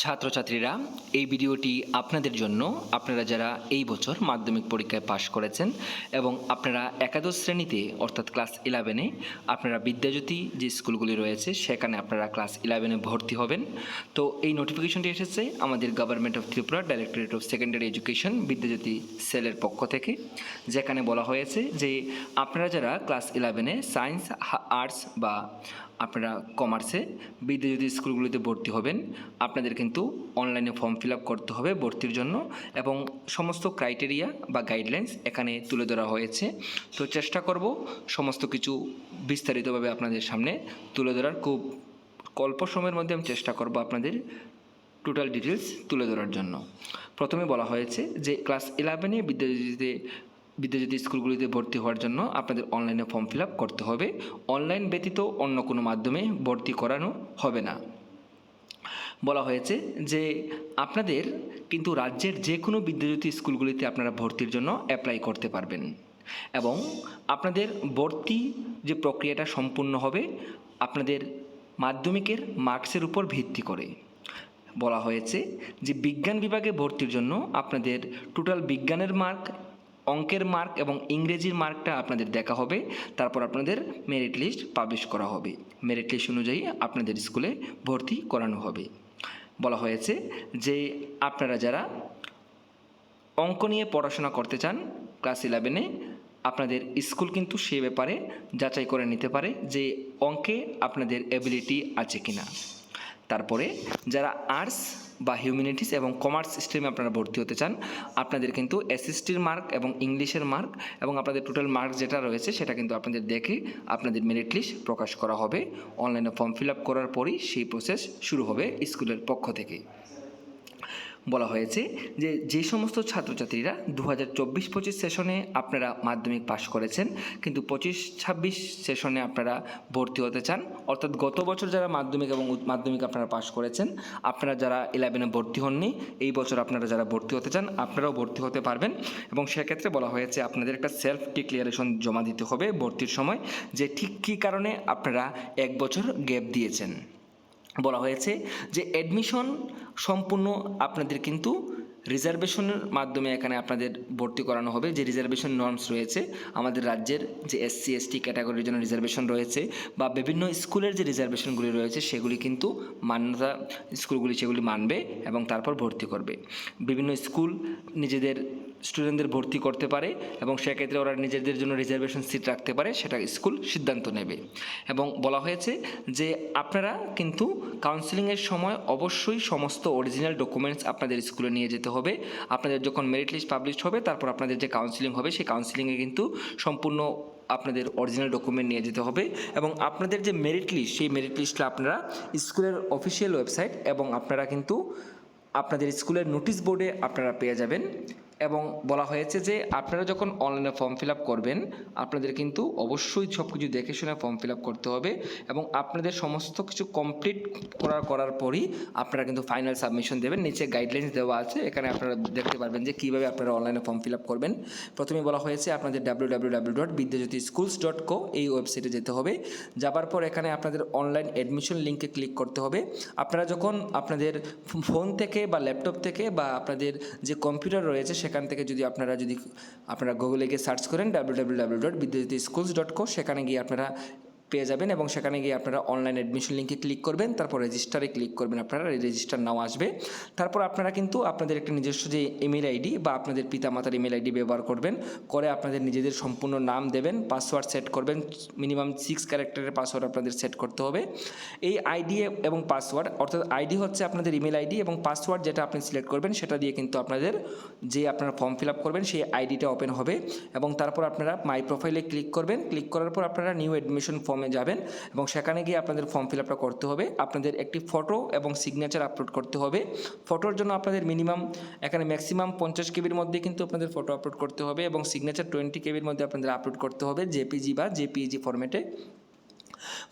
ছাত্রছাত্রীরা, এই ভিডিওটি আপনাদের জন্য আপনারা যারা এই বছর মাধ্যমিক পরীক্ষায় পাশ করেছেন এবং আপনারা একাদশ শ্রেণীতে, অর্থাৎ ক্লাস ইলেভেনে, আপনারা বিদ্যাজ্যোতি যে স্কুলগুলি রয়েছে, সেখানে আপনারা ক্লাস ইলেভেনে ভর্তি হবেন। তো এই নোটিফিকেশনটি এসেছে আমাদের government of Tripura directorate of secondary education Vidyajyoti সেলের পক্ষ থেকে, যেখানে বলা হয়েছে যে আপনারা যারা ক্লাস ইলেভেনে সায়েন্স আর্টস বা আপনারা কমার্সে বিদ্যাজ্যোতি স্কুলগুলিতে ভর্তি হবেন। আপনাদের কিন্তু অনলাইনে ফর্ম ফিল করতে হবে ভর্তির জন্য এবং সমস্ত ক্রাইটেরিয়া বা গাইডলাইন্স এখানে তুলে ধরা হয়েছে। তো চেষ্টা করব সমস্ত কিছু বিস্তারিতভাবে আপনাদের সামনে তুলে ধরার। খুব অল্প সময়ের মধ্যে আমি চেষ্টা করব আপনাদের টোটাল ডিটেলস তুলে ধরার জন্য। প্রথমে বলা হয়েছে যে ক্লাস ইলেভেনে বিদ্যাজ্যোতিতে বিদ্যাজ্যোতি স্কুলগুলিতে ভর্তি হওয়ার জন্য আপনাদের অনলাইনে ফর্ম ফিল করতে হবে। অনলাইন ব্যতীত অন্য কোনো মাধ্যমে ভর্তি করানো হবে না। বলা হয়েছে যে আপনাদের কিন্তু রাজ্যের যে কোনো বিদ্যাজ্যোতি স্কুলগুলিতে আপনারা ভর্তির জন্য অ্যাপ্লাই করতে পারবেন। এবং আপনাদের ভর্তি যে প্রক্রিয়াটা সম্পূর্ণ হবে আপনাদের মাধ্যমিকের মার্কসের উপর ভিত্তি করে। বলা হয়েছে যে বিজ্ঞান বিভাগে ভর্তির জন্য আপনাদের টোটাল বিজ্ঞানের মার্ক অঙ্কের মার্ক এবং ইংরেজির মার্কটা আপনাদের দেখা হবে। তারপর আপনাদের মেরিট লিস্ট পাবলিশ করা হবে। মেরিট লিস্ট অনুযায়ী আপনাদের স্কুলে ভর্তি করানো হবে। বলা হয়েছে যে আপনারা যারা অঙ্ক নিয়ে পড়াশোনা করতে চান ক্লাস ইলেভেনে আপনাদের স্কুল কিন্তু সে ব্যাপারে যাচাই করে নিতে পারে যে অঙ্কে আপনাদের এবিলিটি আছে কিনা। তারপরে যারা আর্টস বা হিউম্যানিটিস এবং কমার্স স্ট্রিমে আপনারা ভর্তি হতে চান, আপনাদের কিন্তু এসএসটির মার্ক এবং ইংলিশের মার্ক এবং আপনাদের টোটাল মার্ক যেটা রয়েছে সেটা কিন্তু আপনাদের দেখে আপনাদের মেরিট লিস্ট প্রকাশ করা হবে। অনলাইনে ফর্ম ফিল আপ করার পরই সেই প্রসেস শুরু হবে স্কুলের পক্ষ থেকে। বলা হয়েছে যে যে সমস্ত ছাত্রছাত্রীরা দু হাজার চব্বিশ পঁচিশ সেশনে আপনারা মাধ্যমিক পাশ করেছেন, কিন্তু পঁচিশ ছাব্বিশ সেশনে আপনারা ভর্তি হতে চান, অর্থাৎ গত বছর যারা মাধ্যমিক এবং মাধ্যমিক আপনারা পাশ করেছেন, আপনারা যারা ইলেভেনে ভর্তি হননি, এই বছর আপনারা যারা ভর্তি হতে চান, আপনারাও ভর্তি হতে পারবেন। এবং সেক্ষেত্রে বলা হয়েছে আপনাদের একটা সেলফ ডিক্লিয়ারেশন জমা দিতে হবে ভর্তির সময়, যে ঠিক কী কারণে আপনারা এক বছর গ্যাপ দিয়েছেন। বলা হয়েছে যে অ্যাডমিশন সম্পূর্ণ আপনাদের কিন্তু রিজার্ভেশনের মাধ্যমে এখানে আপনাদের ভর্তি করানো হবে। যে রিজার্ভেশন নর্মস রয়েছে, আমাদের রাজ্যের যে এসসি এসটি ক্যাটাগরির জন্য রিজার্ভেশন রয়েছে বা বিভিন্ন স্কুলের যে রিজার্ভেশনগুলি রয়েছে, সেগুলি কিন্তু মান্যতা, স্কুলগুলি সেগুলি মানবে এবং তারপর ভর্তি করবে। বিভিন্ন স্কুল নিজেদের স্টুডেন্টদের ভর্তি করতে পারে এবং সেক্ষেত্রে ওরা নিজেদের জন্য রিজার্ভেশন সিট রাখতে পারে, সেটা স্কুল সিদ্ধান্ত নেবে। এবং বলা হয়েছে যে আপনারা কিন্তু কাউন্সিলিংয়ের সময় অবশ্যই সমস্ত অরিজিনাল ডকুমেন্টস আপনাদের স্কুলে নিয়ে যেতে হবে। আপনাদের যখন মেরিট লিস্ট পাবলিশ হবে, তারপর আপনাদের যে কাউন্সিলিং হবে, সেই কাউন্সিলিংয়ে কিন্তু সম্পূর্ণ আপনাদের অরিজিনাল ডকুমেন্ট নিয়ে যেতে হবে এবং আপনাদের যে মেরিট লিস্ট সেই মেরিট লিস্টটা আপনারা স্কুলের অফিসিয়াল ওয়েবসাইট এবং আপনারা কিন্তু আপনাদের স্কুলের নোটিশ বোর্ডে আপনারা পেয়ে যাবেন। এবং বলা হয়েছে যে আপনারা যখন অনলাইনে ফর্ম ফিল করবেন, আপনাদের কিন্তু অবশ্যই সব কিছু দেখে শুনে ফর্ম ফিল করতে হবে এবং আপনাদের সমস্ত কিছু কমপ্লিট করার করার পরই আপনারা কিন্তু ফাইনাল সাবমিশন দেবেন। নিচে গাইডলাইন্স দেওয়া আছে, এখানে আপনারা দেখতে পারবেন যে কীভাবে আপনারা অনলাইনে ফর্ম ফিল করবেন। প্রথমে বলা হয়েছে আপনাদের ডাব্লিউ ডাব্লিউ ডট এই ওয়েবসাইটে যেতে হবে। যাবার পর এখানে আপনাদের অনলাইন অ্যাডমিশন লিঙ্কে ক্লিক করতে হবে। আপনারা যখন আপনাদের ফোন থেকে বা ল্যাপটপ থেকে বা আপনাদের যে কম্পিউটার রয়েছে সেখান থেকে যদি আপনারা যদি, আপনারা গুগলে গিয়ে সার্চ করেন W W W dot Vidyut schools dot co সেখানে গিয়ে আপনারা পেয়ে যাবেন এবং সেখানে গিয়ে আপনারা অনলাইন অ্যাডমিশন লিঙ্কে ক্লিক করবেন, তারপর রেজিস্টারে ক্লিক করবেন আপনারা রেজিস্টার নাও আসবে। তারপর আপনারা কিন্তু আপনাদের একটা নিজস্ব যে ইমেল আইডি বা আপনাদের পিতামাতার ইমেল আইডি ব্যবহার করবেন, করে আপনাদের নিজেদের সম্পূর্ণ নাম দেবেন পাসওয়ার্ড সেট করবেন মিনিমাম সিক্স ক্যারেক্টারের পাসওয়ার্ড আপনাদের সেট করতে হবে। এই আইডি এবং পাসওয়ার্ড অর্থাৎ আইডি হচ্ছে আপনাদের ইমেল আইডি এবং পাসওয়ার্ড যেটা আপনি সিলেক্ট করবেন, সেটা দিয়ে কিন্তু আপনাদের যে আপনারা ফর্ম ফিল আপ করবেন, সেই আইডিটা ওপেন হবে এবং তারপর আপনারা মাই প্রোফাইলে ক্লিক করবেন। ক্লিক করার পর আপনারা নিউ অ্যাডমিশন ফর্মে যাবেন এবং সেখানে গিয়ে আপনাদের ফর্ম ফিল আপটা করতে হবে। আপনাদের একটি ফটো এবং সিগনেচার আপলোড করতে হবে। ফটোর জন্য আপনাদের মিনিমাম এখানে ম্যাক্সিমাম পঞ্চাশ কেবির মধ্যে কিন্তু আপনাদের ফটো আপলোড করতে হবে এবং সিগনেচার টোয়েন্টি কেবির মধ্যে আপনাদের আপলোড করতে হবে জেপিজি বা জেপিজি ফরম্যাটে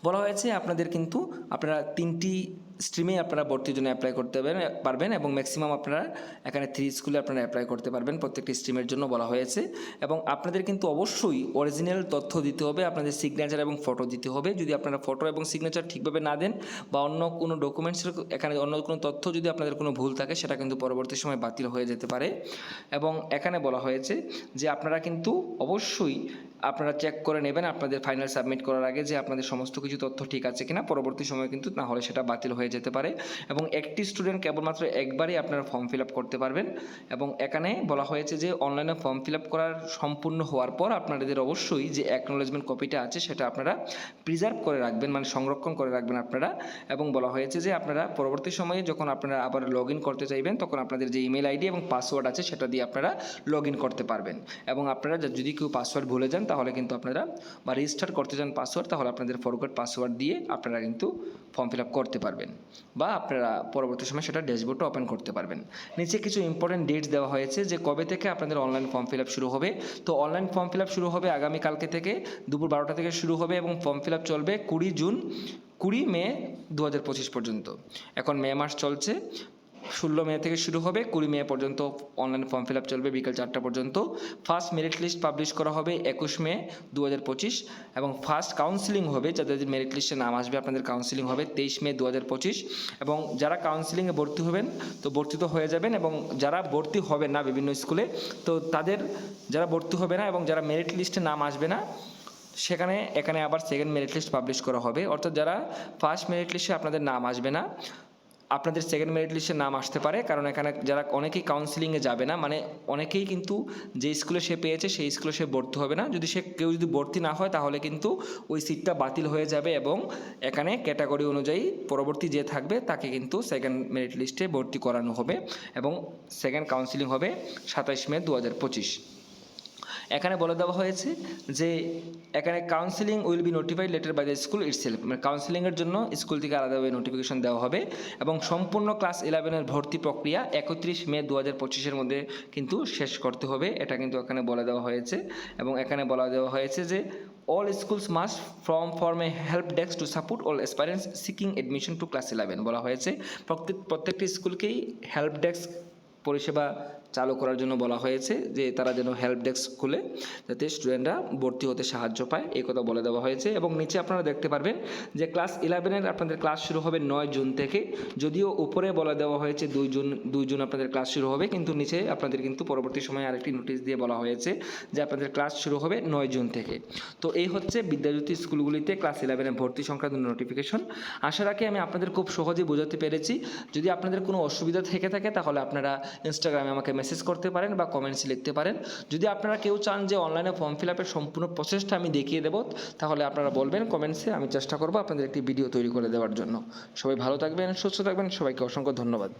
বলা হয়েছে আপনাদের কিন্তু আপনারা তিনটি স্ট্রিমে আপনারা ভর্তির জন্য অ্যাপ্লাই করতে পারবেন- এবং ম্যাক্সিমাম আপনারা এখানে থ্রি স্কুলে আপনারা অ্যাপ্লাই করতে পারবেন, প্রত্যেকটি স্ট্রিমের জন্য বলা হয়েছে। এবং আপনাদের কিন্তু অবশ্যই অরিজিনাল তথ্য দিতে হবে, আপনাদের সিগনেচার এবং ফটো দিতে হবে। যদি আপনারা ফটো এবং সিগনেচার ঠিকভাবে না দেন বা অন্য কোনো ডকুমেন্টসের এখানে অন্য কোনো তথ্য যদি আপনাদের কোনো ভুল থাকে, সেটা কিন্তু পরবর্তী সময় বাতিল হয়ে যেতে পারে। এবং এখানে বলা হয়েছে যে আপনারা কিন্তু অবশ্যই আপনারা চেক করে নেবেন, আপনাদের ফাইনাল সাবমিট করার আগে যে আপনাদের সমস্ত কিছু তথ্য ঠিক আছে কিনা, পরবর্তী সময়ে কিন্তু না হলে সেটা বাতিল হয়ে যেতে পারে। এবং একটি স্টুডেন্ট কেবলমাত্র একবারই আপনারা ফর্ম ফিল আপ করতে পারবেন। এবং এখানে বলা হয়েছে যে অনলাইনে ফর্ম ফিল আপ করার সম্পূর্ণ হওয়ার পর আপনাদের অবশ্যই যে অ্যাকনোলেজমেন্ট কপিটা আছে সেটা আপনারা প্রিজার্ভ করে রাখবেন মানে সংরক্ষণ করে রাখবেন আপনারা। এবং বলা হয়েছে যে আপনারা পরবর্তী সময়ে যখন আপনারা আবার লগ ইন করতে চাইবেন, তখন আপনাদের যে ইমেল আইডি এবং পাসওয়ার্ড আছে সেটা দিয়ে আপনারা লগ ইন করতে পারবেন। এবং আপনারা যদি কেউ পাসওয়ার্ড ভুলে যান তাহলে কিন্তু আপনারা বা রেজিস্টার করতে চান পাসওয়ার্ড তাহলে আপনাদের ফরগট পাসওয়ার্ড দিয়ে আপনারা কিন্তু ফর্ম ফিল আপ করতে পারবেন বা আপনারা পরবর্তী সময় সেটা ড্যাশবোর্ডটা ওপেন করতে পারবেন। নিচে কিছু ইম্পর্টেন্ট ডেটস দেওয়া হয়েছে যে কবে থেকে আপনাদের অনলাইন ফর্ম ফিল আপ শুরু হবে। তো অনলাইন ফর্ম ফিল আপ শুরু হবে আগামীকালকে থেকে, দুপুর বারোটা থেকে শুরু হবে এবং ফর্ম ফিল আপ চলবে কুড়ি জুন, কুড়ি মে দু হাজার পঁচিশ পর্যন্ত। এখন মে মাস চলছে। ষোলো মে থেকে শুরু হবে, কুড়ি মে পর্যন্ত অনলাইন ফর্ম ফিল আপ চলবে, বিকেল চারটা পর্যন্ত। ফার্স্ট মেরিট লিস্ট পাবলিশ করা হবে একুশ মে দু হাজার পঁচিশ এবং ফার্স্ট কাউন্সিলিং হবে, যাদের মেরিট লিস্টে নাম আসবে, আপনাদের কাউন্সিলিং হবে তেইশ মে দু হাজার পঁচিশ এবং যারা কাউন্সিলিংয়ে ভর্তি হবেন, তো ভর্তি তো হয়ে যাবেন এবং যারা ভর্তি হবে না বিভিন্ন স্কুলে তো তাদের যারা ভর্তি হবে না এবং যারা মেরিট লিস্টে নাম আসবে না, সেখানে, এখানে আবার সেকেন্ড মেরিট লিস্ট পাবলিশ করা হবে। অর্থাৎ যারা ফার্স্ট মেরিট লিস্টে আপনাদের নাম আসবে না আপনাদের সেকেন্ড মেরিট লিস্টে নাম আসতে পারে, কারণ এখানে যারা অনেকেই কাউন্সিলিংয়ে যাবে না মানে অনেকেই কিন্তু যে স্কুলে সে পেয়েছে, সেই স্কুলে সে ভর্তি হবে না। যদি সে কেউ যদি ভর্তি না হয়, তাহলে কিন্তু ওই সিটটা বাতিল হয়ে যাবে এবং এখানে ক্যাটাগরি অনুযায়ী পরবর্তী যে থাকবে, তাকে কিন্তু সেকেন্ড মেরিট লিস্টে ভর্তি করানো হবে এবং সেকেন্ড কাউন্সিলিং হবে সাতাইশ মে দু হাজার পঁচিশ। এখানে বলে দেওয়া হয়েছে যে এখানে counselling will be notified letter by the school itself মানে কাউন্সিলিংয়ের জন্য স্কুল থেকে আলাদাভাবে নোটিফিকেশন দেওয়া হবে এবং সম্পূর্ণ ক্লাস ইলেভেনের ভর্তি প্রক্রিয়া একত্রিশ মে দু হাজার পঁচিশের মধ্যে কিন্তু শেষ করতে হবে, এটা কিন্তু এখানে বলে দেওয়া হয়েছে। এবং এখানে বলা দেওয়া হয়েছে যে all schools must from form a help desk to support all aspirants seeking admission to class eleven বলা হয়েছে, প্রত্যেক, প্রত্যেকটি স্কুলকেই হেল্প ডেস্ক পরিষেবা চালু করার জন্য বলা হয়েছে যে তারা যেন হেল্প ডেস্ক খুলে যাতে স্টুডেন্টরা ভর্তি হতে সাহায্য পায়। এই কথা বলে দেওয়া হয়েছে এবং নিচে আপনারা দেখতে পারবেন যে ক্লাস ইলেভেনের আপনাদের ক্লাস শুরু হবে নয় জুন থেকে। যদিও উপরে বলে দেওয়া হয়েছে দুই জুন দুই জুন আপনাদের ক্লাস শুরু হবে, কিন্তু নিচে আপনাদের কিন্তু পরবর্তী সময়ে আরেকটি নোটিশ দিয়ে বলা হয়েছে যে আপনাদের ক্লাস শুরু হবে নয় জুন থেকে। তো এই হচ্ছে বিদ্যাজ্যোতি স্কুলগুলিতে ক্লাস ইলেভেনে ভর্তি সংক্রান্ত নোটিফিকেশন আশা রাখি আমি আপনাদের খুব সহজে বোঝাতে পেরেছি। যদি আপনাদের কোনো অসুবিধা থেকে থাকে, তাহলে আপনারা ইনস্টাগ্রামে আমাকে মেসেজ করতে পারেন বা কমেন্টস লিখতে পারেন। যদি আপনারা কেউ চান যে অনলাইনে ফর্ম ফিল আপের সম্পূর্ণ প্রসেসটা আমি দেখিয়ে দেবো, তাহলে আপনারা বলবেন কমেন্টসে আমি চেষ্টা করব আপনাদের একটি ভিডিও তৈরি করে দেওয়ার জন্য। সবাই ভালো থাকবেন, সুস্থ থাকবেন, সবাইকে অসংখ্য ধন্যবাদ।